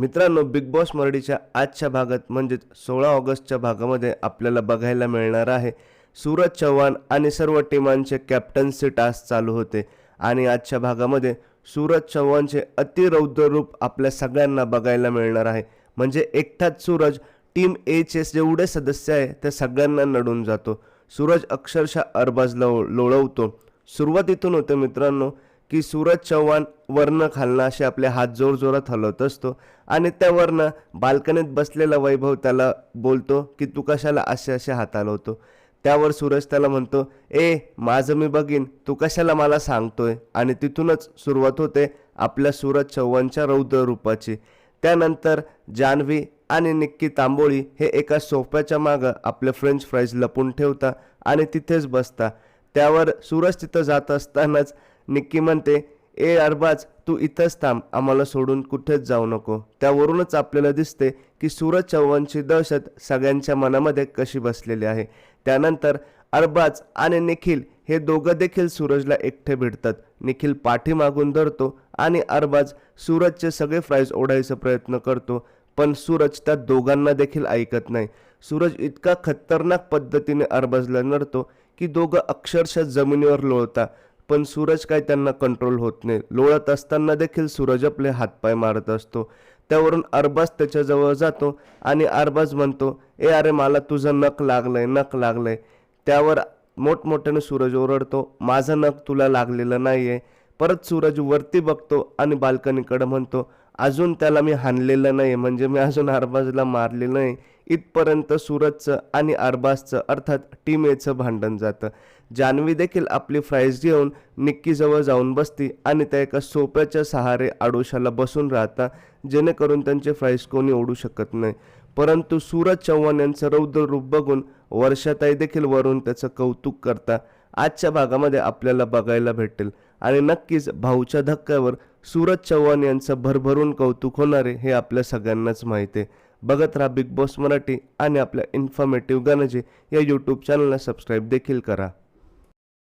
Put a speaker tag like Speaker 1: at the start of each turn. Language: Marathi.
Speaker 1: मित्रांनो बिग बॉस मराठीच्या आजच्या भागात म्हणजेच सोळा ऑगस्टच्या भागामध्ये आपल्याला बघायला मिळणार आहे सूरज चव्हाण आणि सर्व टीमांचे कॅप्टन्सी टास्क चालू होते. आणि आजच्या भागामध्ये सूरज चव्हाणचे अतिरौद्र रूप आपल्या सगळ्यांना बघायला मिळणार आहे. म्हणजे एकटाच सूरज टीम एचे जेवढे सदस्य आहे ते सगळ्यांना नडून जातो. सूरज अक्षरशः अरबाजला लो लोळवतो. सुरुवातीतून होते मित्रांनो की सूरज चव्हाण वर्ण खालनं असे आपले हात जोर जोरात हलवत असतो आणि त्या वर्ण बाल्कनीत बसलेला वैभव त्याला बोलतो की तू कशाला असे असे हात हलवतो? त्यावर सूरज त्याला म्हणतो ए माझं मी बघीन तू कशाला मला सांगतोय? आणि तिथूनच सुरुवात होते आपल्या सूरज चव्हाणच्या रौद्र रूपाची त्यानंतर जान्हवी आणि निक्की तांबोळी हे एका सोफ्याच्या मागं आपले फ्रेंच फ्राईज लपून ठेवता आणि तिथेच बसता. त्यावर सूरज तिथं जात असतानाच निक्की म्हणते ए अरबाज तू इथंच थांब आम्हाला सोडून कुठेच जाऊ नको. त्यावरूनच आपल्याला दिसते की सूरज चव्हाणची दहशत सगळ्यांच्या मनामध्ये कशी बसलेली आहे. त्यानंतर अरबाज आणि निखिल हे दोघं देखील सूरजला एकटे भिडतात. निखिल पाठीमागून धरतो आणि अरबाज सूरजचे सगळे फ्राईज ओढायचा प्रयत्न करतो पण सूरज त्या दोघांना देखील ऐकत नाही. सूरज इतका खतरनाक पद्धतीने अरबाजला नडतो की दोघं अक्षरशः जमिनीवर लोळता. पण सूरज काय त्यांना कंट्रोल होत नाही. लोळत असताना देखील सूरज आपले हातपाय मारत असतो. त्यावरून अरबाज त्याच्याजवळ जातो आणि अरबाज म्हणतो ए अरे मला तुझं नख लागलंय नख लागलंय. त्यावर मोठमोठ्याने सूरज ओरडतो माझं नख तुला लागलेलं नाही आहे परत सूरज वरती बघतो आणि बाल्कनीकडे म्हणतो अजून त्याला मी हाणलेलं नाही म्हणजे मी अजून अरबाजला मारलेलं नाही. इथपर्यंत सूरजचं आणि अरबाजचं अर्थात टीम एचं भांडण जातं. जान्हवी देखील आपली फ्राईज घेऊन निक्कीजवळ जाऊन बसती आणि त्या एका सोप्याच्या सहारे आडोशाला बसून राहता जेणेकरून त्यांचे फ्राईज कोणी ओढू शकत नाही. परंतु सूरज चव्हाण यांचं रौद्र रूप बघून वर्षाताई देखील वरून त्याचं कौतुक करता आजच्या भागामध्ये आपल्याला बघायला भेटेल. आणि नक्कीच भाऊच्या धक्क्यावर सूरज चव्हाण यांचं भरभरून कौतुक होणारे हे आपल्या सगळ्यांनाच माहिती आहे. बघत राहा बिग बॉस मराठी आणि आपल्या इन्फॉर्मेटिव्ह गणजे या यूट्यूब चॅनलला सबस्क्राईब देखील करा.